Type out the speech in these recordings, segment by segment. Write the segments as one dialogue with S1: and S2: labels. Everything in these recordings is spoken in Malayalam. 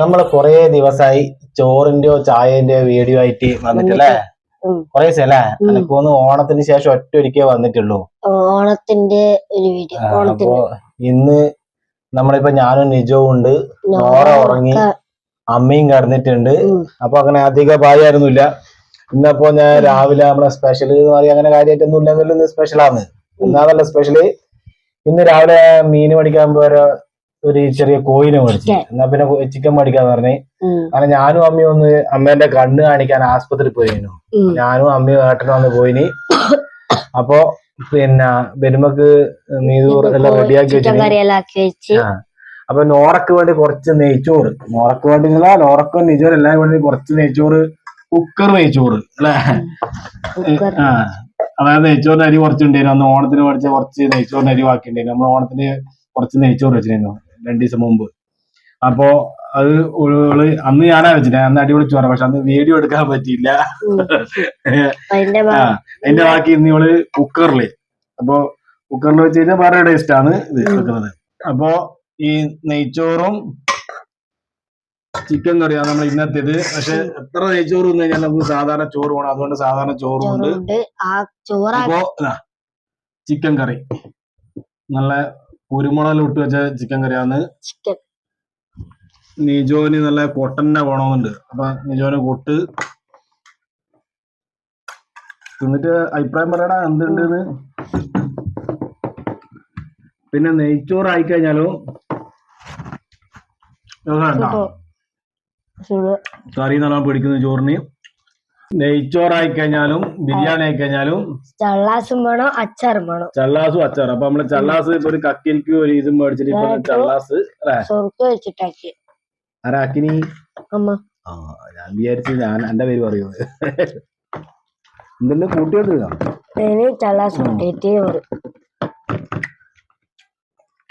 S1: നമ്മൾ കൊറേ ദിവസമായി ചോറിന്റെയോ ചായന്റെയോ വീഡിയോ ആയിട്ട് വന്നിട്ടല്ലേ. കൊറേ ദിവസമല്ലേ എനിക്കൊന്ന് ഓണത്തിന് ശേഷം ഒറ്റ ഒരിക്കേ വന്നിട്ടുള്ളൂ.
S2: ഓണത്തിന്റെ ഒരു വീഡിയോ
S1: അപ്പൊ ഇന്ന് നമ്മളിപ്പോ ഞാനും നിജവും ഉണ്ട്. നോറ ഉറങ്ങി അമ്മയും കടന്നിട്ടുണ്ട്. അപ്പൊ അങ്ങനെ അധിക ഭാര്യയായിരുന്നില്ല ഇന്നപ്പോ ഞാൻ രാവിലെ നമ്മളെ സ്പെഷ്യൽ എന്ന് പറയാൻ അങ്ങനെ കാര്യമായിട്ടൊന്നും ഇല്ലെങ്കിലും ഇന്ന് സ്പെഷ്യലാണ് എന്നാണല്ലോ സ്പെഷ്യൽ ഇന്ന് രാവിലെ മീൻ പഠിക്കാൻ പോയ ഒരു ചെറിയ കോയിന് മേടിച്ചു. എന്നാ പിന്നെ ചിക്കൻ മേടിക്കാന്ന് പറഞ്ഞു. അങ്ങനെ ഞാനും അമ്മയും ഒന്ന് അമ്മേന്റെ കണ്ണ് കാണിക്കാൻ ആസ്പത്രി പോയിരുന്നു. ഞാനും അമ്മയും ഏട്ടനും വന്ന് പോയിനി. അപ്പോ പിന്നെ വരുമ്പക്ക് നീതൂർ എല്ലാം റെഡിയാക്കി വെച്ചു. അപ്പൊ നോറക്ക് വേണ്ടി കുറച്ച് നെയ്ച്ചോറ് നോറക്ക് വേണ്ടി നോറക്കും നെയ്ച്ചോറ് എല്ലാം വേണ്ടി കുറച്ച് നെയ്ച്ചോറ് കുക്കർ നെയ്ച്ചോറ് അല്ലേ? ആ. അതായത് നെയ്ച്ചോറിന് അരി കുറച്ചുണ്ടായിരുന്നു അന്ന് ഓണത്തിന് മേടിച്ച കുറച്ച് നെയ്ച്ചോറിന് അരി ബാക്കിണ്ടായിരുന്നു നമ്മൾ ഓണത്തിന് കുറച്ച് നെയ്ച്ചോറ് വെച്ചിരുന്നു. രണ്ടു ദിവസം മുമ്പ്. അപ്പോ അത് ഓൾ അന്ന് ഞാനാ വെച്ചിട്ട് അന്ന് അടിപൊളി ചോറ പക്ഷെ അന്ന് വീഡിയോ എടുക്കാൻ പറ്റിയില്ല.
S2: അതിന്റെ
S1: ബാക്കി ഇന്ന് ഇവൾ കുക്കറിൽ. അപ്പൊ കുക്കറിൽ വെച്ച് കഴിഞ്ഞാൽ വേറെ ടേസ്റ്റ് ആണ് ഇത് എടുക്കുന്നത് അപ്പോ ഈ നെയ്ച്ചോറും ചിക്കൻ കറിയാണ് നമ്മൾ ഇന്നത്തേത്. പക്ഷെ എത്ര നെയ്ച്ചോറ് തിന്നു കഴിഞ്ഞാൽ നമുക്ക് സാധാരണ ചോറ് വേണം. അതുകൊണ്ട് സാധാരണ ചോറും ഉണ്ട്. അപ്പോ ചിക്കൻ കറി. നല്ല കുരുമുളകിൽ ഇട്ട് വെച്ച ചിക്കൻ കറിയാണ്.
S2: ചിക്കൻ
S1: നിജോന് നല്ല കൊട്ടന്നെ വേണമെന്നുണ്ട്. അപ്പൊ നിജോന് കൊട്ട്. എന്നിട്ട് അഭിപ്രായം പറയടാ എന്തുണ്ട് പിന്നെ നെയ്ച്ചോറ് ആയി കഴിഞ്ഞാലോ കറി നല്ലോണം പിടിക്കുന്നു ചോറിന്. നെയ്ച്ചോറായി കഴിഞ്ഞാലും ബിരിയാണി ആയി കഴിഞ്ഞാലും
S2: ചള്ളാസും വേണം അച്ചാറും വേണം.
S1: ചള്ളാസും അച്ചാറും. അപ്പൊ നമ്മൾ ചള്ളാസ് ഇപ്പൊ ഒരു കക്കിൽക്ക് ഒരു ഇതും മേടിച്ചിട്ട് ഇപ്പൊ ചള്ളാസ്
S2: സ്വർക്ക വെച്ചിട്ടാക്കി.
S1: ആരാക്കിനി
S2: അമ്മ.
S1: ആ ഞാൻ വിചാരിച്ചു ഞാൻ എന്റെ പേര് പറയുന്നത് എന്തെല്ലാം
S2: കൂട്ടിയോട്ട് ചള്ളാസ്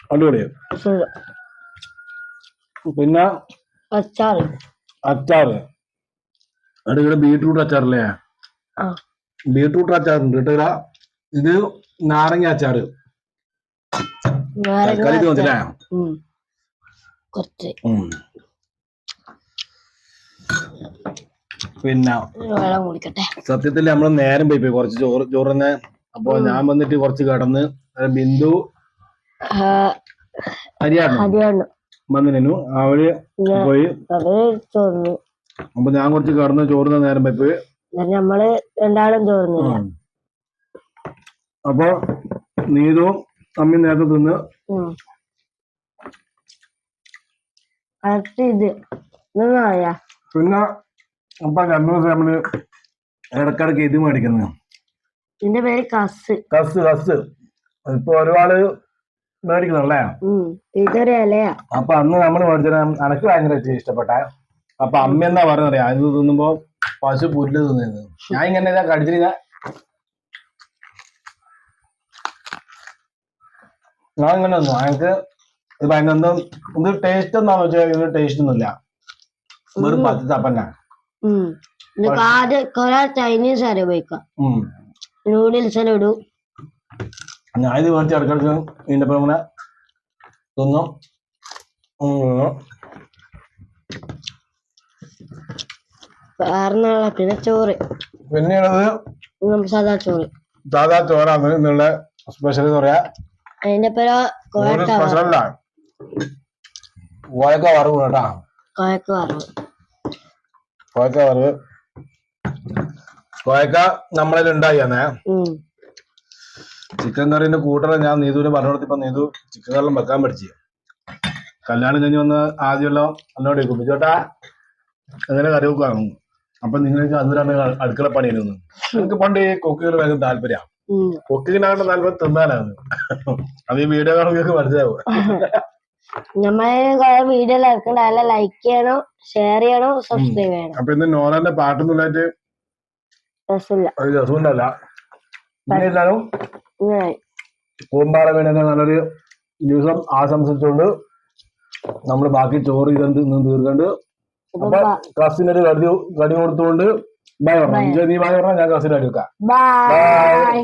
S1: അടിപൊളിയോ. പിന്നെ
S2: അച്ചാറ്.
S1: അച്ചാറ്. അടിപൊളി ബീട്രൂട്ട് അച്ചാറല്ലേ? ബീട്രൂട്ട് അച്ചാറുണ്ട് കേട്ടോ ഇതാ. ഇത് നാരങ്ങ അച്ചാറ്. തക്കാളി
S2: തോന്നില്ലേ. കുറച്ച്.
S1: പിന്നെ സത്യത്തിൽ നമ്മൾ നേരം പോയി പോയി കുറച്ച് ചോറ് ചോറ് തന്നെ. അപ്പൊ ഞാൻ വന്നിട്ട് കുറച്ച് കടന്ന് ബിന്ദു
S2: അതാണ്
S1: വന്നിനു
S2: അവർ
S1: പോയി. അപ്പൊ ഞാൻ കുറച്ച് കടന്ന് ചോറുന്ന നേരം
S2: വെപ്പ് നമ്മൾ രണ്ടാളും ചോർന്നില്ല
S1: ഉം. അപ്പൊ നീതും അമ്മി നേരത്തെ തിന്ന്.
S2: ഇത്.
S1: പിന്നെ അപ്പൊ രണ്ടു ദിവസം നമ്മൾ ഇടക്കിടക്ക് ഇത് മേടിക്കുന്നത്
S2: എന്റെ പേര് കസ്.
S1: കസ് കസ്. ഇപ്പൊ ഒരുപാട് മേടിക്കുന്നല്ലേ
S2: ഉം. ഇതൊരു ഇലയാ.
S1: അപ്പൊ അന്ന് നമ്മൾ മേടിച്ചത് അനക്ക് ഭയങ്കര ഇഷ്ടപ്പെട്ട? അപ്പൊ അമ്മ എന്താ പറയുന്നത് അത് തിന്നുമ്പോ പശു പുല്ല് തിന്നിരുന്നു ഞാൻ ഇങ്ങനെ ഇതാ കടിച്ചിരുന്ന ഞാൻ ഇങ്ങനെ തിന്നു. എനിക്ക് ഇത് ഭയങ്കര ഇത് ടേസ്റ്റ് എന്താന്ന് വെച്ചാൽ ഇത് ടേസ്റ്റ് ഒന്നുമില്ല. വെറും പച്ച
S2: തപ്പന്ന. ഇത് ആദ്യം കൊറേ ചൈനീസ് അരി ഉപയോഗിക്കാം? നൂഡിൽസ് എല്ലാം ഇടും.
S1: ഞാൻ ഇത് മേടിച്ച് ഇടക്കിടക്ക് ഇതിന്റെ ഇങ്ങനെ തിന്നും.
S2: വേറെ പിന്നെ ചോറ്.
S1: പിന്നെയുള്ളത്
S2: സാധാ ചോറ്.
S1: സാധാ ചോറാണ് ഇന്നുള്ള സ്പെഷ്യൽ എന്ന് പറയാ.
S2: അതിന്റെ പേര് കോയക്ക
S1: വറവ്. കേട്ടാ.
S2: കോയക്ക വറവ്.
S1: കോയക്ക വറവ്. കോയക്ക നമ്മളിൽ ഉണ്ടായി തന്നെ
S2: ഉം.
S1: ചിക്കൻ കറിന്റെ കൂട്ടറ ഞാൻ നീതുവിന് പറഞ്ഞു കൊടുത്തപ്പോ നീതു ചിക്കൻ കറിലും വെക്കാൻ പഠിച്ചു. കല്യാണം കഴിഞ്ഞ് വന്ന് ആദ്യമല്ലോ എന്നോട് കുപ്പിച്ചോട്ടാ അങ്ങനെ കറി വെക്കാണ് അപ്പൊ നിങ്ങൾക്ക് അതിനാണ് അടുക്കള പണിയായിരുന്നു നിങ്ങൾക്ക് പണ്ട് ഈ വേഗം ഭയങ്കര താല്പര്യം?
S2: ഉം.
S1: കുക്കിങ്ങിനാണ് താല്പര്യം തിന്നാനാണ്. അത് ഈ വീഡിയോ കാണുമ്പോൾ മനസ്സിലാവും.
S2: നമ്മളെ കുറെ വീഡിയോ ഇറക്കണ്ട അല്ല ലൈക്ക് ചെയ്യണം ഷെയർ ചെയ്യണം സബ്സ്ക്രൈബ് ചെയ്യണം.
S1: അപ്പൊ ഇന്ന് നോറന്റെ
S2: രസമില്ല.
S1: കൂമ്പാറ വീണൊക്കെ നല്ലൊരു ദിവസം ആശംസിച്ചുകൊണ്ട് നമ്മൾ ബാക്കി ചോറ് ഇതെന്ത് തീർക്കണ്ട് കസിനൊരു കടി കടി കൊടുത്തുകൊണ്ട് ബൈ പറഞ്ഞു. നീ ബൈ പറഞ്ഞാൽ ഞാൻ കസിന് കടി വെക്കാം
S2: ബൈ.